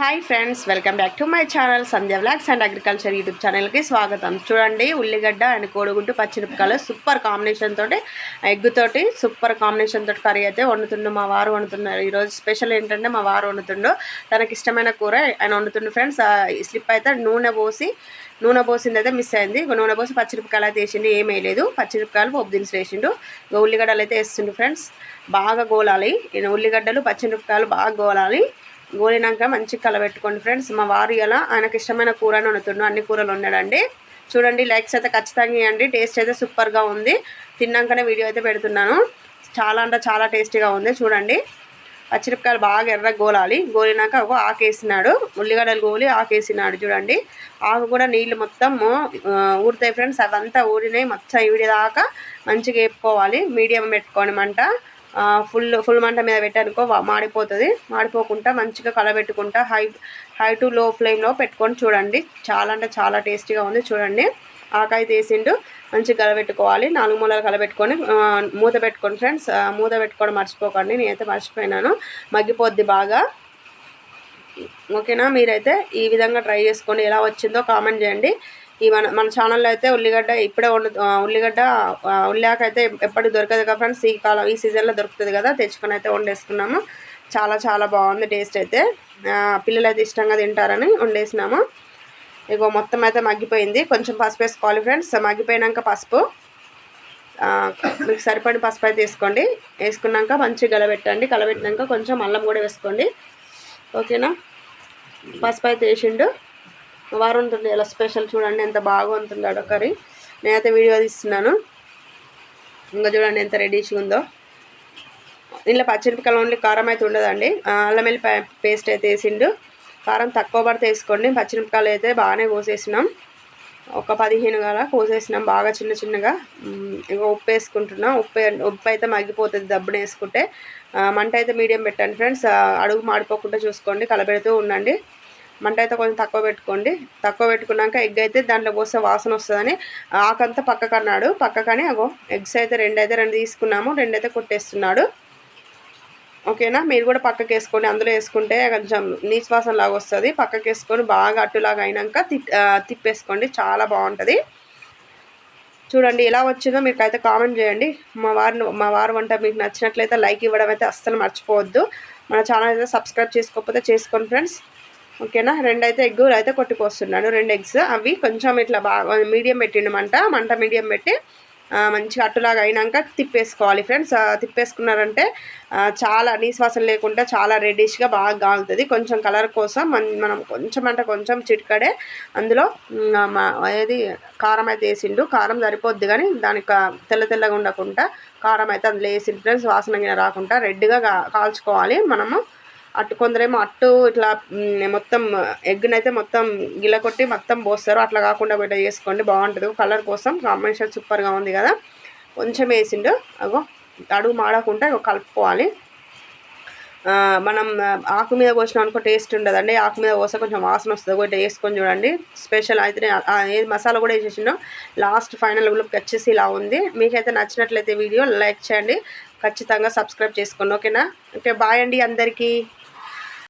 Hi friends welcome back to my channel Sandhya vlogs and agriculture YouTube ఛానల్కి స్వాగతం. చూడండి ఉల్లిగడ్డ అండ్ కోడిగుడ్డు పచ్చిమిరపకాయలు సూపర్ కాంబినేషన్ తోటి ఎగ్గుతోటి సూపర్ కాంబినేషన్ తోటి కర్రీ అయితే వండుతుండు. మా వారు వండుతున్నారు ఈరోజు స్పెషల్ ఏంటంటే మా వారు వండుతుండు. తనకి ఇష్టమైన కూర ఆయన వండుతుండు ఫ్రెండ్స్ స్లిప్ అయితే నూనె పోసి నూనె పోసింది అయితే మిస్ అయింది. నూనె పోసి పచ్చిమిరపకాయలు అయితే వేసిండు ఏమీ వేయలేదు. పచ్చిమిరపకాయలు పోపు దినుసులు వేసిండు. ఉల్లిగడ్డలు అయితే వేస్తుండు ఫ్రెండ్స్ బాగా గోలాలి. ఉల్లిగడ్డలు పచ్చిమిరపకాయలు బాగా గోలాలి. గోలినాక మంచిగా కలబెట్టుకోండి ఫ్రెండ్స్. మా వారు ఇలా ఆయనకి ఇష్టమైన కూరని వండుతుండు. అన్ని కూరలు ఉన్నాడండి చూడండి లైక్స్ అయితే ఖచ్చితంగా ఇవ్వండి టేస్ట్ అయితే సూపర్గా ఉంది. తిన్నాకనే వీడియో అయితే పెడుతున్నాను. చాలా అంటే చాలా టేస్టీగా ఉంది. చూడండి. పచ్చిమిరపకాయలు బాగా ఎర్ర గోలాలి. గోలినాక ఒక ఆకేసినాడు. ఉల్లిగడ్డలు గోలి ఆకేసినాడు చూడండి. ఆకు కూడా నీళ్ళు మొత్తం ఊరుతాయి ఫ్రెండ్స్. అవంతా ఊరినాయి. మొత్తం దాకా మంచిగా వేపుకోవాలి మీడియం పెట్టుకోవడం మంట. ఫుల్ ఫుల్ మంట మీద పెట్టానుకో మాడిపోతుంది. మాడిపోకుండా మంచిగా కలబెట్టుకుంటా హై హై టు లో ఫ్లేమ్లో పెట్టుకొని చూడండి. చాలా అంటే చాలా టేస్టీగా ఉంది చూడండి. ఆకాయ తీసిండు మంచిగా కలబెట్టుకోవాలి నాలుగు మూలలు కలబెట్టుకొని మూత పెట్టుకోండి ఫ్రెండ్స్ మూత పెట్టుకోవడం మర్చిపోకండి. నేనైతే మర్చిపోయినాను. మగ్గిపోద్ది బాగా. ఓకేనా? మీరైతే ఈ విధంగా ట్రై చేసుకోండి. ఎలా వచ్చిందో కామెంట్ చేయండి. ఈ మన మన ఛానల్లో అయితే ఉల్లిగడ్డ ఇప్పుడే వండు ఉల్లిగడ్డ ఉల్లాక అయితే ఎప్పటికి దొరకదు కదా ఫ్రెండ్స్ ఈ కాలం ఈ సీజన్లో దొరుకుతుంది కదా తెచ్చుకొని అయితే వండేసుకున్నాము. చాలా చాలా బాగుంది టేస్ట్ అయితే. పిల్లలు అయితే ఇష్టంగా తింటారని వండేసినాము. ఇగో మొత్తం అయితే మగ్గిపోయింది. కొంచెం పసుపు వేసుకోవాలి ఫ్రెండ్స్ మగ్గిపోయినాక పసుపు. మీకు సరిపడి పసుపు అయితే వేసుకోండి. వేసుకున్నాక మంచిగా గలబెట్టండి కలబెట్టినాక కొంచెం అల్లం కూడా వేసుకోండి. ఓకేనా? పసుపు అయితే వేసిండు. వారు ఉంటుంది ఎలా స్పెషల్ చూడండి ఎంత బాగా ఉంటుందో కర్రీ నేనైతే వీడియో తీస్తున్నాను. ఇంకా చూడండి ఎంత రెడీష్గా ఉందో ఇంట్లో పచ్చిమిరపకాయలు ఓన్లీ కారం అయితే ఉండదండి అల్లం వెల్లి పేస్ట్ అయితే వేసిండు. కారం తక్కువ పడితే వేసుకోండి. పచ్చిమిరపకాయలు అయితే బాగానే కోసేసినాం. ఒక పదిహేను గల కోసేసినాం. బాగా చిన్న చిన్నగా. ఇంకా ఉప్పు వేసుకుంటున్నాం. ఉప్పు ఉప్పు అయితే మగ్గిపోతుంది దబ్బున వేసుకుంటే. మంట అయితే మీడియం పెట్టండి ఫ్రెండ్స్. అడుగు మాడిపోకుండా చూసుకోండి. కలబెడుతూ ఉండండి. మంట అయితే కొంచెం తక్కువ పెట్టుకోండి. తక్కువ పెట్టుకున్నాక ఎగ్ అయితే దాంట్లో పోస్తే వాసన వస్తుందని ఆకంతా పక్కకు అన్నాడు. పక్కకని అగో ఎగ్స్ అయితే రెండు అయితే రెండు తీసుకున్నాము. రెండు అయితే కొట్టేస్తున్నాడు. ఓకేనా? మీరు కూడా పక్కకి వేసుకోండి. అందులో వేసుకుంటే కొంచెం నీచు వాసన లాగా వస్తుంది. పక్కకి వేసుకొని బాగా అట్టులాగా అయినాక తిప్పేసుకోండి. చాలా బాగుంటుంది. చూడండి ఎలా వచ్చిందో మీకు అయితే కామెంట్ చేయండి. మా వారిని మా వారు వంట మీకు నచ్చినట్లయితే లైక్ ఇవ్వడం అయితే అస్సలు మర్చిపోవద్దు. మన ఛానల్ అయితే సబ్స్క్రైబ్ చేసుకోకపోతే చేసుకోండి ఫ్రెండ్స్. ఓకేనా? రెండు అయితే ఎగ్ అయితే కొట్టుకొస్తున్నాడు రెండు ఎగ్స్. అవి కొంచెం ఇట్లా బాగా మీడియం పెట్టిండు మంట మంట మీడియం పెట్టి మంచిగా అట్టులాగా అయినాక తిప్పేసుకోవాలి ఫ్రెండ్స్. తిప్పేసుకున్నారంటే చాలా నీశ్వాసం లేకుండా చాలా రెడ్డిష్గా బాగా కాలుతుంది కొంచెం కలర్ కోసం మనం కొంచెం అంటే కొంచెం చిట్కడే అందులో ఏది కారం అయితే వేసిండు. కారం సరిపోద్ది కానీ దానికి తెల్ల తెల్లగా ఉండకుండా కారం అయితే అందులో వేసిండు. ఫ్రెండ్స్ వాసన రాకుండా రెడ్గా కాల్చుకోవాలి మనము. అటు కొందరేమో అట్టు ఇట్లా మొత్తం ఎగ్నైతే మొత్తం గిల కొట్టి మొత్తం పోస్తారు. అట్లా కాకుండా బయట చేసుకోండి బాగుంటుంది. కలర్ కోసం కాంబినేషన్ సూపర్గా ఉంది కదా. కొంచెం వేసిండు. అగో అడుగు మాడకుండా కలుపుకోవాలి. మనం ఆకు మీద పోసినాం అనుకో టేస్ట్ ఉండదండి. ఆకు మీద పోస్తే కొంచెం వాసన వస్తుంది. ఒకటి వేసుకొని చూడండి. స్పెషల్ అయితే ఏది మసాలా కూడా వేసేసిండో. లాస్ట్ ఫైనల్ లుక్ వచ్చేసి ఇలా ఉంది. మీకైతే నచ్చినట్లయితే వీడియో లైక్ చేయండి. ఖచ్చితంగా సబ్స్క్రైబ్ చేసుకోండి. ఓకేనా? ఓకే బాయ్ అండి అందరికీ.